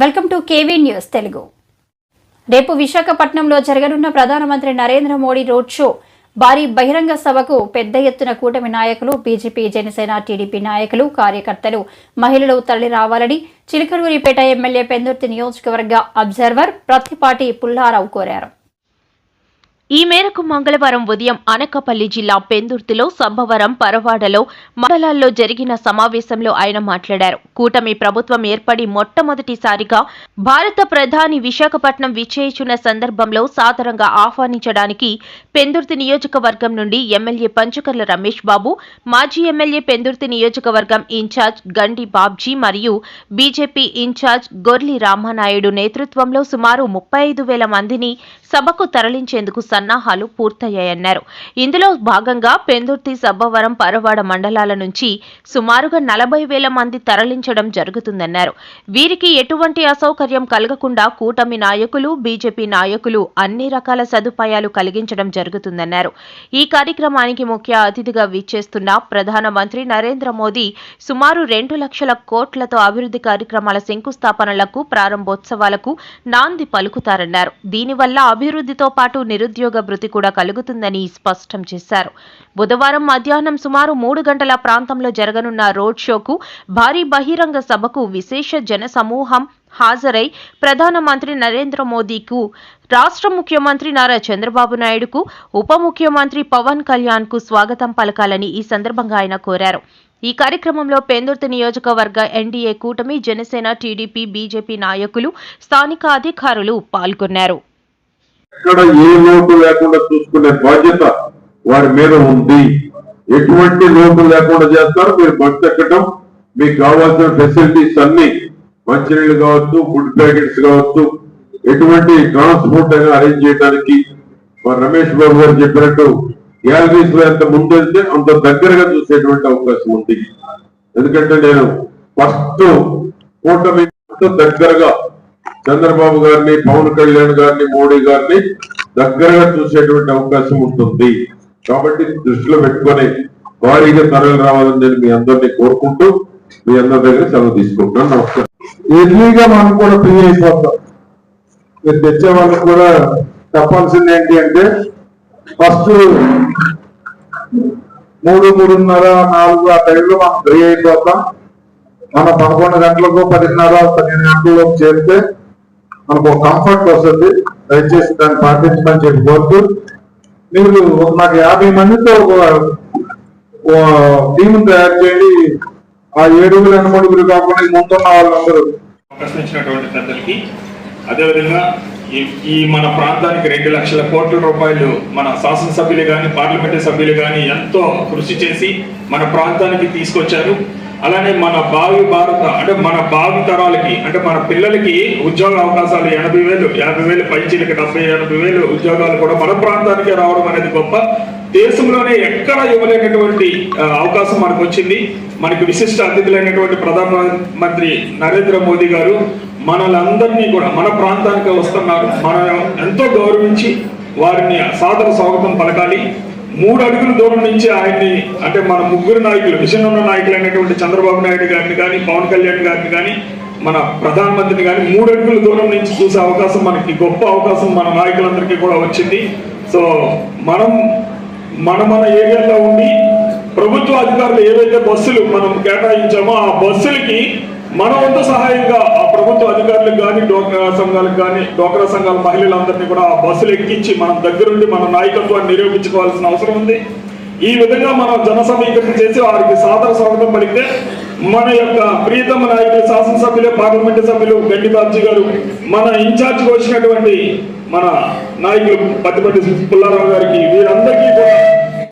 Welcome to KV news Telugu. రేపు విశాఖపట్నంలో జరగనున్న ప్రధానమంత్రి నరేంద్ర మోడీ రోడ్ షో భారీ బహిరంగ సభకు పెద్ద ఎత్తున కూటమి నాయకులు బీజేపీ జనసేన టీడీపీ నాయకులు కార్యకర్తలు మహిళలు తరలి రావాలని చిలకలూరిపేట ఎమ్మెల్యే పెందుర్తి నియోజకవర్గ అబ్జర్వర్ ప్రత్తిపాటి పుల్లారావు కోరారు. ఈ మేరకు మంగళవారం ఉదయం అనకపల్లి జిల్లా పెందుర్తిలో సబ్బవరం పరవాడలో మండలాల్లో జరిగిన సమావేశంలో ఆయన మాట్లాడారు. కూటమి ప్రభుత్వం ఏర్పడి మొట్టమొదటిసారిగా భారత ప్రధాని విశాఖపట్నం విచ్చేయుచున్న సందర్భంలో సాదరంగా ఆహ్వానించడానికి పెందుర్తి నియోజకవర్గం నుండి ఎమ్మెల్యే పంచకర్ల రమేష్ బాబు మాజీ ఎమ్మెల్యే పెందుర్తి నియోజకవర్గం ఇన్ఛార్జ్ గండి బాబ్జీ మరియు బీజేపీ ఇన్ఛార్జ్ గొర్లి రామానాయుడు నేతృత్వంలో సుమారు ముప్పై ఐదు వేల మందిని సభకు తరలించేందుకు సన్నాహాలు పూర్తయ్యాయన్నారు. ఇందులో భాగంగా పెందుర్తి సబ్బవరం పరవాడ మండలాల నుంచి సుమారుగా నలభై వేల మంది తరలించడం జరుగుతుందన్నారు. వీరికి ఎటువంటి అసౌకర్యం కలగకుండా కూటమి నాయకులు బీజేపీ నాయకులు అన్ని రకాల సదుపాయాలు కలిగించడం జరుగుతుందన్నారు. ఈ కార్యక్రమానికి ముఖ్య అతిథిగా విచ్చేస్తున్న ప్రధానమంత్రి నరేంద్ర మోదీ సుమారు రెండు లక్షల కోట్లతో అభివృద్ధి కార్యక్రమాల శంకుస్థాపనలకు ప్రారంభోత్సవాలకు నాంది పలుకుతారన్నారు. దీనివల్ల అభివృద్ధితో పాటు నిరుద్యోగ భృతి కూడా కలుగుతుందని స్పష్టం చేశారు. బుధవారం మధ్యాహ్నం సుమారు మూడు గంటల ప్రాంతంలో జరగనున్న రోడ్ షోకు భారీ బహిరంగ సభకు విశేష జన సమూహం హాజరై ప్రధానమంత్రి నరేంద్ర మోదీకు రాష్ట్ర ముఖ్యమంత్రి నారా చంద్రబాబు నాయుడుకు ఉప ముఖ్యమంత్రి పవన్ కళ్యాణ్కు స్వాగతం పలకాలని ఈ సందర్భంగా ఆయన కోరారు. ఈ కార్యక్రమంలో పెందుర్తి నియోజకవర్గ ఎన్డీఏ కూటమి జనసేన టీడీపీ బీజేపీ నాయకులు స్థానిక అధికారులు పాల్గొన్నారు. ఎక్కడ ఏ లోటు లేకుండా చూసుకునే బాధ్యత వారి మీద ఉంది. ఎటువంటి లోటు లేకుండా చేస్తారు? మీరు బస్ ఎక్కడం మీకు కావాల్సిన ఫెసిలిటీస్ అన్ని మంచినీళ్ళు కావచ్చు ఫుడ్ ప్యాకెట్స్ కావచ్చు ఎటువంటి ట్రాన్స్పోర్ట్ అయినా అరేంజ్ చేయడానికి మా రమేష్ బాబు గారు చెప్పినట్టు గ్యాలరీస్లో ఎంత ముందు అంత దగ్గరగా చూసేటువంటి అవకాశం ఉంది. ఎందుకంటే నేను ఫస్ట్ కూటమి దగ్గరగా చంద్రబాబు గారిని పవన్ కళ్యాణ్ గారిని మోడీ గారిని దగ్గరగా చూసేటువంటి అవకాశం ఉంటుంది. కాబట్టి దృష్టిలో పెట్టుకొని భారీగా తరలి రావాలని నేను మీ అందరినీ కోరుకుంటూ మీ అందరి దగ్గర సెలవు తీసుకుంటున్నాను. నమస్కారం. ఎర్లీగా మనం కూడా ఫ్రీ అయిపోతాం. మీరు తెచ్చే వాళ్ళకి కూడా చెప్పాల్సింది ఏంటి అంటే ఫస్ట్ మూడు మూడున్నర నాలుగు ఆ టైంలో మనం ఫ్రీ అయిపోతాం. మన పదకొండు గంటలకు పదిన్నర పన్నెండు గంటలకు చేరితే మనకు ఒక కంఫర్ట్ వస్తుంది. దయచేసి దాన్ని పాటించమని చెప్పి కోరుతూ మీరు నాకు యాభై మందితో ఒక టీం తయారు చేయండి. ఆ ఏడుగురు ఎనమడుగురు కాకుండా ముందున్న వాళ్ళందరూ. ప్రశ్నించినటువంటి ఇచ్చినటువంటి పెద్దలకి అదేవిధంగా ఈ ఈ మన ప్రాంతానికి రెండు లక్షల కోట్ల రూపాయలు మన శాసనసభ్యులు కానీ పార్లమెంటు సభ్యులు కానీ ఎంతో కృషి చేసి మన ప్రాంతానికి తీసుకొచ్చారు. అలానే మన భావి భారత అంటే మన భావి తరాలకి అంటే మన పిల్లలకి ఉద్యోగ అవకాశాలు ఎనభై వేలు యాభై వేలు పైచీలకి డెబ్బై ఎనభై వేలు ఉద్యోగాలు కూడా మన ప్రాంతానికే రావడం అనేది గొప్ప. దేశంలోనే ఎక్కడ ఇవ్వలేనటువంటి అవకాశం మనకు వచ్చింది. మనకి విశిష్ట అతిథులైనటువంటి ప్రధానమంత్రి నరేంద్ర మోదీ గారు మనలందరినీ కూడా మన ప్రాంతానికి వస్తున్నారు. మనం ఎంతో గౌరవించి వారిని సాదర స్వాగతం పలకాలి. మూడు అడుగుల దూరం నుంచి ఆయన్ని అంటే మన ముగ్గురు నాయకులు మిషన్ ఉన్న నాయకులు అయినటువంటి చంద్రబాబు నాయుడు గారిని కానీ పవన్ కళ్యాణ్ గారిని కానీ మన ప్రధానమంత్రిని కానీ మూడు అడుగుల దూరం నుంచి చూసే అవకాశం మనకి గొప్ప అవకాశం మన నాయకులందరికీ కూడా వచ్చింది. సో మనం మన మన ఏరియాలో ఉండి ప్రభుత్వ అధికారులు ఏవైతే బస్సులు మనం కేటాయించామో ఆ బస్సులకి మన వంతు సహాయంగా ఆ ప్రభుత్వ అధికారులకు కానీ డోక్రా సంఘాలకు కానీ డోక్రా సంఘాల మహిళలందరినీ కూడా ఆ బస్సులు ఎక్కించి మనం దగ్గరుండి మన నాయకత్వాన్ని నిరూపించుకోవాల్సిన అవసరం ఉంది. ఈ విధంగా మనం జన సమీకరణ చేసి వారికి సాదర స్వాగతం పలికితే మన యొక్క ప్రియతమ నాయకులు శాసనసభ్యులు పార్లమెంటు సభ్యులు గండి బాబ్జీ గారు మన ఇన్ఛార్జ్ వచ్చినటువంటి మన నాయకులు పత్తిపట్టి పుల్లారావు గారికి వీరందరికీ కూడా